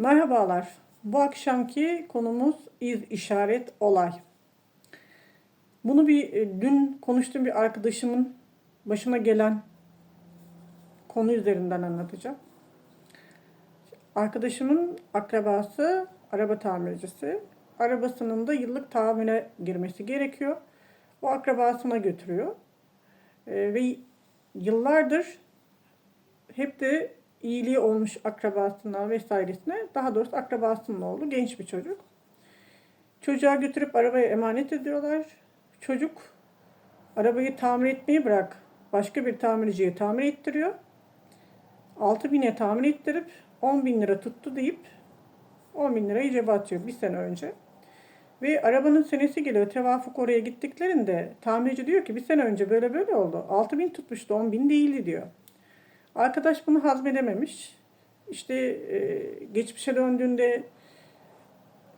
Merhabalar. Bu akşamki konumuz iz işaret olay. Bunu bir e, dün konuştuğum bir arkadaşımın başına gelen konu üzerinden anlatacağım. Arkadaşımın akrabası araba tamircisi. Arabasının da yıllık tamire girmesi gerekiyor. O akrabasına götürüyor. Ee, ve yıllardır hep de iyiliği olmuş akrabasına vesairesine, daha doğrusu akrabasının oğlu genç bir çocuk. Çocuğa götürüp arabaya emanet ediyorlar. Çocuk arabayı tamir etmeyi bırak başka bir tamirciye tamir ettiriyor. 6 bine tamir ettirip 10 bin lira tuttu deyip 10 bin lirayı cebe atıyor bir sene önce. Ve arabanın senesi geliyor. Tevafuk oraya gittiklerinde tamirci diyor ki bir sene önce böyle böyle oldu. 6 bin tutmuştu 10 bin değildi diyor. Arkadaş bunu hazmedememiş. İşte e, geçmişe döndüğünde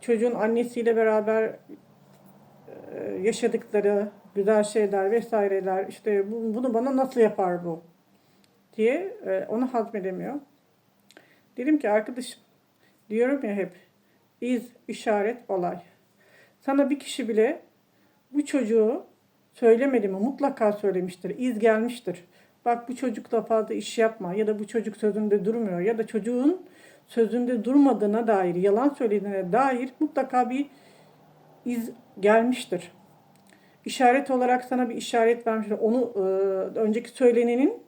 çocuğun annesiyle beraber e, yaşadıkları güzel şeyler vesaireler işte bu, bunu bana nasıl yapar bu diye e, onu hazmedemiyor. Dedim ki arkadaşım diyorum ya hep iz, işaret, olay. Sana bir kişi bile bu çocuğu söylemedi mi mutlaka söylemiştir. iz gelmiştir. Bak bu çocukla fazla iş yapma ya da bu çocuk sözünde durmuyor ya da çocuğun sözünde durmadığına dair, yalan söylediğine dair mutlaka bir iz gelmiştir. İşaret olarak sana bir işaret vermiştir. Onu e, önceki söylenenin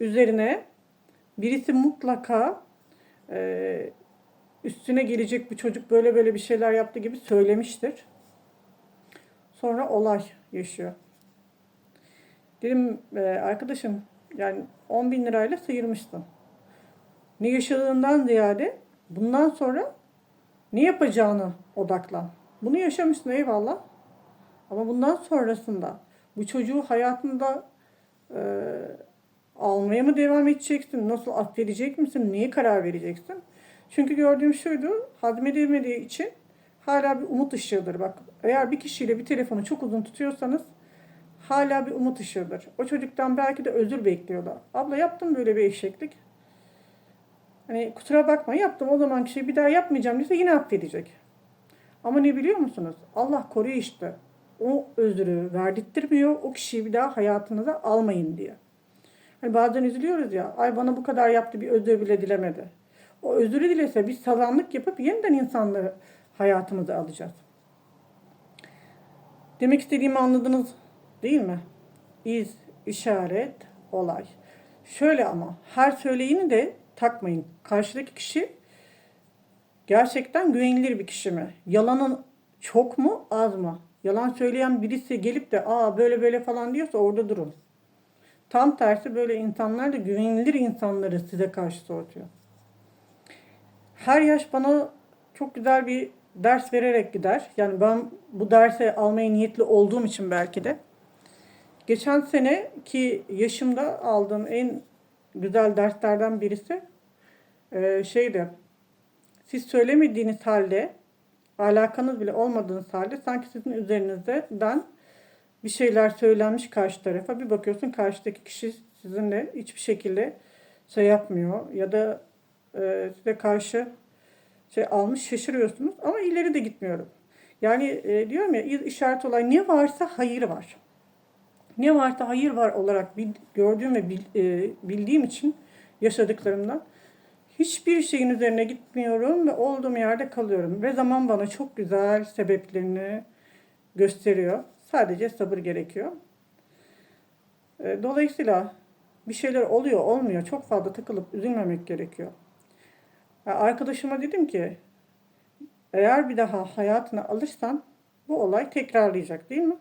üzerine birisi mutlaka e, üstüne gelecek bir çocuk böyle böyle bir şeyler yaptı gibi söylemiştir. Sonra olay yaşıyor. Dedim e, arkadaşım yani 10 bin lirayla sıyırmışsın. Ne yaşadığından ziyade bundan sonra ne yapacağını odaklan. Bunu yaşamışsın eyvallah. Ama bundan sonrasında bu çocuğu hayatında e, almaya mı devam edeceksin? Nasıl affedecek misin? Neye karar vereceksin? Çünkü gördüğüm şuydu. Hazmedemediği için hala bir umut ışığıdır. Bak eğer bir kişiyle bir telefonu çok uzun tutuyorsanız hala bir umut ışığıdır. O çocuktan belki de özür bekliyorlar. Abla yaptım böyle bir eşeklik. Hani kusura bakma yaptım o zaman şey bir daha yapmayacağım dese yine affedecek. Ama ne biliyor musunuz? Allah koruyor işte. O özrü verdirtmiyor. O kişiyi bir daha hayatınıza almayın diye. Hani bazen üzülüyoruz ya. Ay bana bu kadar yaptı bir özür bile dilemedi. O özürü dilese biz sazanlık yapıp yeniden insanları hayatımıza alacağız. Demek istediğimi anladınız değil mi? İz, işaret, olay. Şöyle ama her söyleyeni de takmayın. Karşıdaki kişi gerçekten güvenilir bir kişi mi? Yalanın çok mu az mı? Yalan söyleyen birisi gelip de aa böyle böyle falan diyorsa orada durun. Tam tersi böyle insanlar da güvenilir insanları size karşı soğutuyor. Her yaş bana çok güzel bir ders vererek gider. Yani ben bu derse almaya niyetli olduğum için belki de. Geçen sene ki yaşımda aldığım en güzel derslerden birisi e, şeydi. Siz söylemediğiniz halde alakanız bile olmadığınız halde sanki sizin üzerinizden bir şeyler söylenmiş karşı tarafa bir bakıyorsun karşıdaki kişi sizinle hiçbir şekilde şey yapmıyor ya da e, size karşı şey almış şaşırıyorsunuz ama ileri de gitmiyorum. Yani e, diyorum ya işaret olay ne varsa hayır var. Ne varsa hayır var olarak gördüğüm ve e, bildiğim için yaşadıklarımdan hiçbir şeyin üzerine gitmiyorum ve olduğum yerde kalıyorum. Ve zaman bana çok güzel sebeplerini gösteriyor. Sadece sabır gerekiyor. E, dolayısıyla bir şeyler oluyor olmuyor çok fazla takılıp üzülmemek gerekiyor. Arkadaşıma dedim ki eğer bir daha hayatına alırsan bu olay tekrarlayacak değil mi?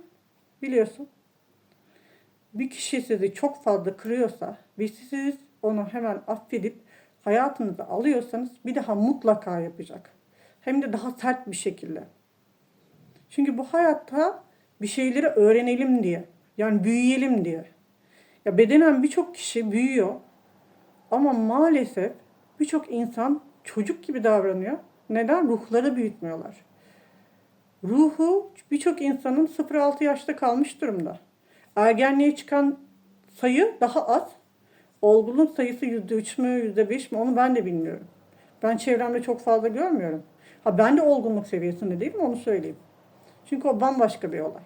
Biliyorsun. Bir kişi sizi çok fazla kırıyorsa ve siz onu hemen affedip hayatınıza alıyorsanız bir daha mutlaka yapacak. Hem de daha sert bir şekilde. Çünkü bu hayatta bir şeyleri öğrenelim diye. Yani büyüyelim diye. Ya bedenen birçok kişi büyüyor. Ama maalesef birçok insan çocuk gibi davranıyor. Neden? Ruhları büyütmüyorlar. Ruhu birçok insanın 0-6 yaşta kalmış durumda. Ergenliğe çıkan sayı daha az. Olgunluk sayısı %3 mü %5 mi onu ben de bilmiyorum. Ben çevremde çok fazla görmüyorum. Ha ben de olgunluk seviyesinde değilim onu söyleyeyim. Çünkü o bambaşka bir olay.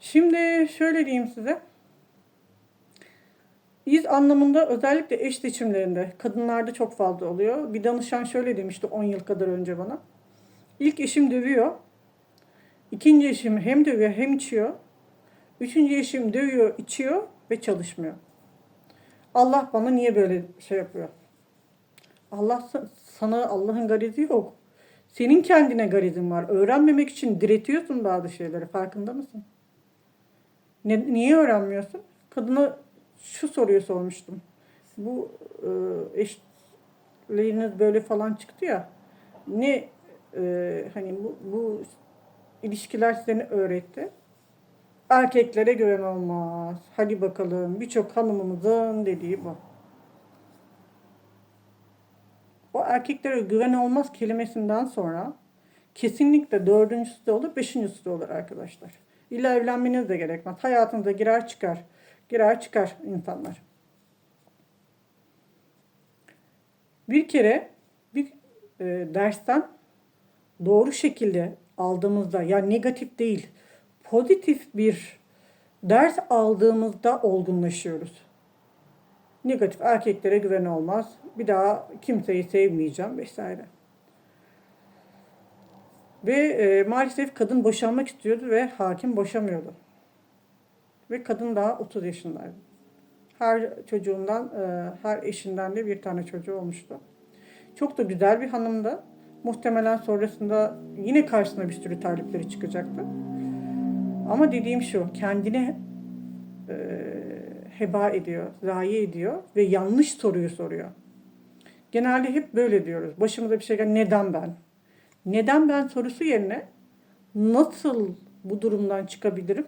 Şimdi şöyle diyeyim size. İz anlamında özellikle eş seçimlerinde kadınlarda çok fazla oluyor. Bir danışan şöyle demişti 10 yıl kadar önce bana. İlk eşim dövüyor. İkinci eşim hem dövüyor hem içiyor. Üçüncü eşim dövüyor, içiyor ve çalışmıyor. Allah bana niye böyle şey yapıyor? Allah sa- sana Allah'ın garizi yok. Senin kendine garizin var. Öğrenmemek için diretiyorsun bazı şeyleri. Farkında mısın? Ne, niye öğrenmiyorsun? Kadına şu soruyu sormuştum. Bu e, eşleriniz böyle falan çıktı ya. Ne e, hani bu, bu ilişkiler seni öğretti? Erkeklere güven olmaz. Hadi bakalım birçok hanımımızın dediği bu. O erkeklere güven olmaz kelimesinden sonra kesinlikle dördüncüsü de olur, beşincisi de olur arkadaşlar. İlla evlenmeniz de gerekmez. Hayatınıza girer çıkar. Girer çıkar insanlar. Bir kere bir e, dersten doğru şekilde aldığımızda yani negatif değil pozitif bir ders aldığımızda olgunlaşıyoruz. Negatif erkeklere güven olmaz. Bir daha kimseyi sevmeyeceğim vesaire. Ve e, maalesef kadın boşanmak istiyordu ve hakim boşamıyordu. Ve kadın daha 30 yaşındaydı. Her çocuğundan, e, her eşinden de bir tane çocuğu olmuştu. Çok da güzel bir hanımdı. Muhtemelen sonrasında yine karşısına bir sürü talipleri çıkacaktı. Ama dediğim şu, kendini e, heba ediyor, zayi ediyor ve yanlış soruyu soruyor. Genelde hep böyle diyoruz. Başımıza bir şey gel, neden ben? Neden ben sorusu yerine nasıl bu durumdan çıkabilirim?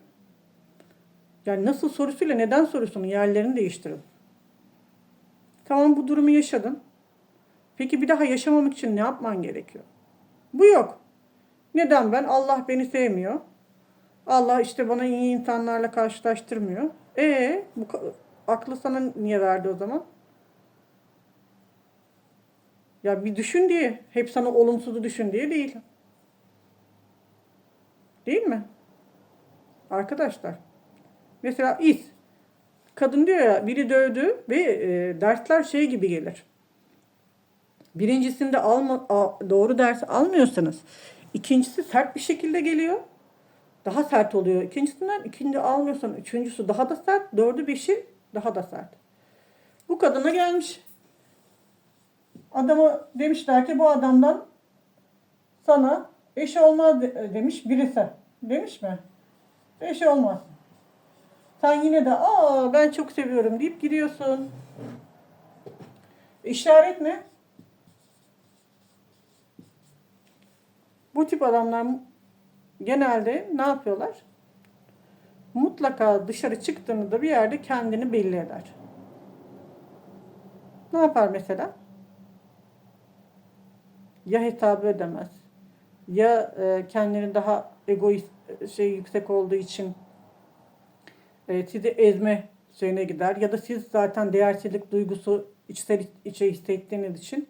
Yani nasıl sorusuyla neden sorusunun yerlerini değiştirin. Tamam bu durumu yaşadın. Peki bir daha yaşamamak için ne yapman gerekiyor? Bu yok. Neden ben? Allah beni sevmiyor. Allah işte bana iyi insanlarla karşılaştırmıyor. E bu aklı sana niye verdi o zaman? Ya bir düşün diye, hep sana olumsuzu düşün diye değil. Değil mi? Arkadaşlar. Mesela is. Kadın diyor ya biri dövdü ve e, dersler şey gibi gelir. Birincisinde alma, doğru ders almıyorsanız ikincisi sert bir şekilde geliyor. Daha sert oluyor. İkincisinden ikinci almıyorsan üçüncüsü daha da sert. Dördü beşi daha da sert. Bu kadına gelmiş. Adamı demişler ki bu adamdan sana eşi olmaz de- demiş birisi. Demiş mi? Eşi olmaz. Sen yine de aa ben çok seviyorum deyip gidiyorsun. İşaret ne? Bu tip adamlar genelde ne yapıyorlar? Mutlaka dışarı çıktığında bir yerde kendini belli eder. Ne yapar mesela? Ya hesabı ödemez. Ya e, kendini daha egoist şey yüksek olduğu için e, sizi ezme şeyine gider. Ya da siz zaten değersizlik duygusu içsel içe hissettiğiniz için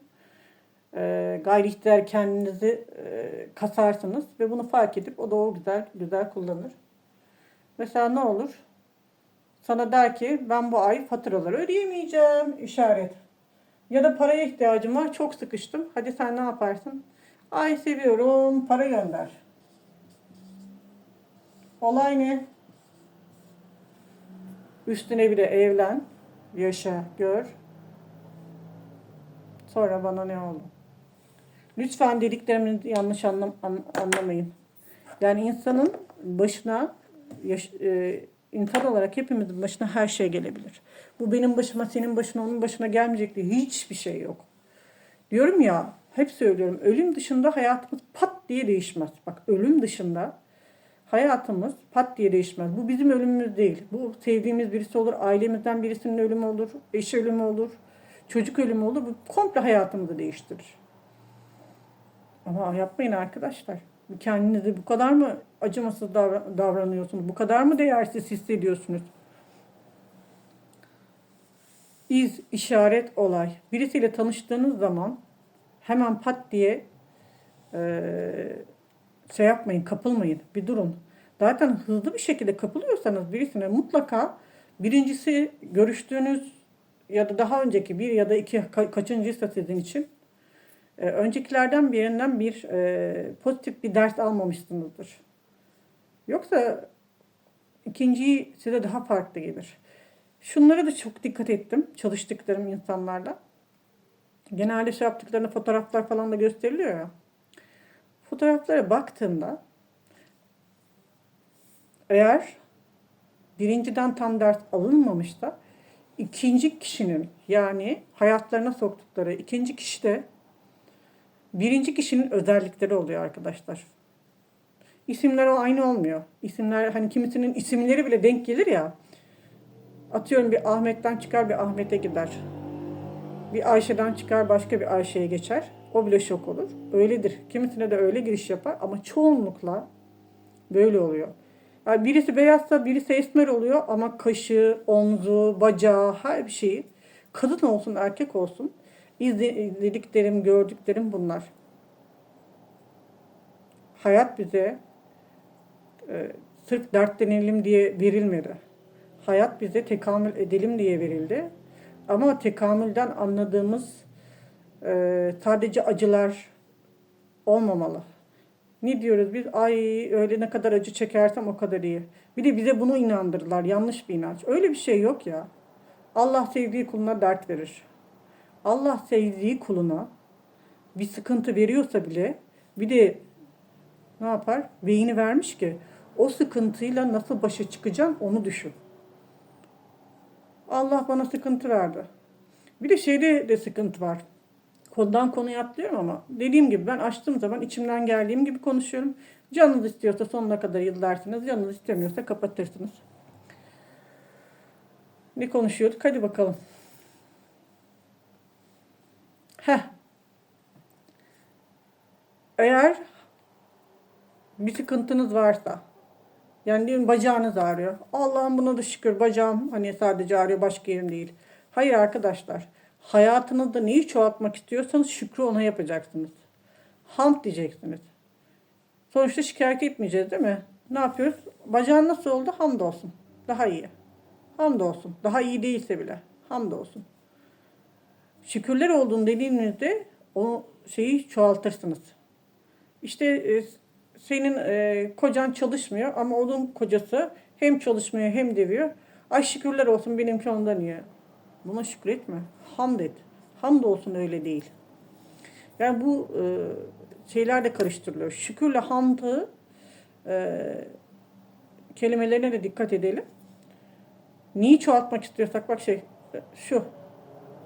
e, gayri ihtiyar kendinizi e, kasarsınız ve bunu fark edip o da o güzel güzel kullanır. Mesela ne olur? Sana der ki ben bu ay faturaları ödeyemeyeceğim işaret. Ya da paraya ihtiyacım var çok sıkıştım. Hadi sen ne yaparsın? Ay seviyorum para gönder. Olay ne? Üstüne bir de evlen, yaşa, gör. Sonra bana ne oldu? Lütfen dediklerimi yanlış anlam an- anlamayın. Yani insanın başına yaş- e, insan olarak hepimizin başına her şey gelebilir. Bu benim başıma, senin başına, onun başına gelmeyecek diye hiçbir şey yok. Diyorum ya, hep söylüyorum. Ölüm dışında hayatımız pat diye değişmez. Bak ölüm dışında hayatımız pat diye değişmez. Bu bizim ölümümüz değil. Bu sevdiğimiz birisi olur, ailemizden birisinin ölümü olur, eş ölümü olur, çocuk ölümü olur. Bu komple hayatımızı değiştirir. Ama yapmayın arkadaşlar. Kendinizi bu kadar mı acımasız davra- davranıyorsunuz? Bu kadar mı değersiz hissediyorsunuz? iz, işaret, olay. Birisiyle tanıştığınız zaman hemen pat diye eee, şey yapmayın, kapılmayın. Bir durun. Zaten hızlı bir şekilde kapılıyorsanız birisine mutlaka birincisi görüştüğünüz ya da daha önceki bir ya da iki ka- kaçıncıysa sizin için e, öncekilerden birinden bir e, pozitif bir ders almamışsınızdır. Yoksa ikinciyi size daha farklı gelir. Şunlara da çok dikkat ettim çalıştıklarım insanlarla. Genelde şey yaptıklarında fotoğraflar falan da gösteriliyor ya. Fotoğraflara baktığımda eğer birinciden tam ders alınmamışsa ikinci kişinin yani hayatlarına soktukları ikinci kişi de birinci kişinin özellikleri oluyor arkadaşlar. İsimler o aynı olmuyor. İsimler hani kimisinin isimleri bile denk gelir ya. Atıyorum bir Ahmet'ten çıkar bir Ahmet'e gider. Bir Ayşe'den çıkar başka bir Ayşe'ye geçer. O bile şok olur. Öyledir. Kimisine de öyle giriş yapar ama çoğunlukla böyle oluyor. Yani birisi beyazsa birisi esmer oluyor ama kaşı, omzu, bacağı her bir şeyi kadın olsun erkek olsun izlediklerim, gördüklerim bunlar. Hayat bize e, sırf dertlenelim diye verilmedi. Hayat bize tekamül edelim diye verildi. Ama tekamülden anladığımız e, sadece acılar olmamalı. Ne diyoruz biz? Ay öyle ne kadar acı çekersem o kadar iyi. Bir de bize bunu inandırdılar. Yanlış bir inanç. Öyle bir şey yok ya. Allah sevdiği kuluna dert verir. Allah sevdiği kuluna bir sıkıntı veriyorsa bile bir de ne yapar? Beyni vermiş ki o sıkıntıyla nasıl başa çıkacaksın onu düşün. Allah bana sıkıntı verdi. Bir de şeyde de sıkıntı var. Konudan konuya atlıyorum ama dediğim gibi ben açtığım zaman içimden geldiğim gibi konuşuyorum. Canınız istiyorsa sonuna kadar yıllarsınız. Canınız istemiyorsa kapatırsınız. Ne konuşuyorduk? Hadi bakalım. Heh. Eğer bir sıkıntınız varsa yani diyelim bacağınız ağrıyor. Allah'ım buna da şükür bacağım hani sadece ağrıyor başka yerim değil. Hayır arkadaşlar. Hayatınızda neyi çoğaltmak istiyorsanız şükrü ona yapacaksınız. Hamd diyeceksiniz. Sonuçta şikayet etmeyeceğiz değil mi? Ne yapıyoruz? Bacağın nasıl oldu? Hamdolsun. Daha iyi. Hamdolsun. Daha iyi değilse bile. Hamdolsun. Şükürler olduğunu dediğinizde o şeyi çoğaltırsınız. İşte e, senin e, kocan çalışmıyor ama onun kocası hem çalışmıyor hem deviyor. Ay şükürler olsun benimki ondan iyi. Buna şükretme. Hamd et. Hamd olsun öyle değil. Yani bu e, şeyler de karıştırılıyor. Şükürle hamdı e, kelimelerine de dikkat edelim. Neyi çoğaltmak istiyorsak bak şey şu.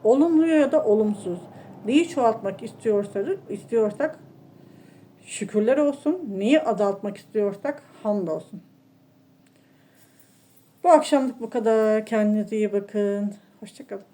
Olumlu ya da olumsuz. Neyi çoğaltmak istiyorsak, istiyorsak şükürler olsun. Neyi azaltmak istiyorsak hamd olsun. Bu akşamlık bu kadar. Kendinize iyi bakın. Hoşçakalın.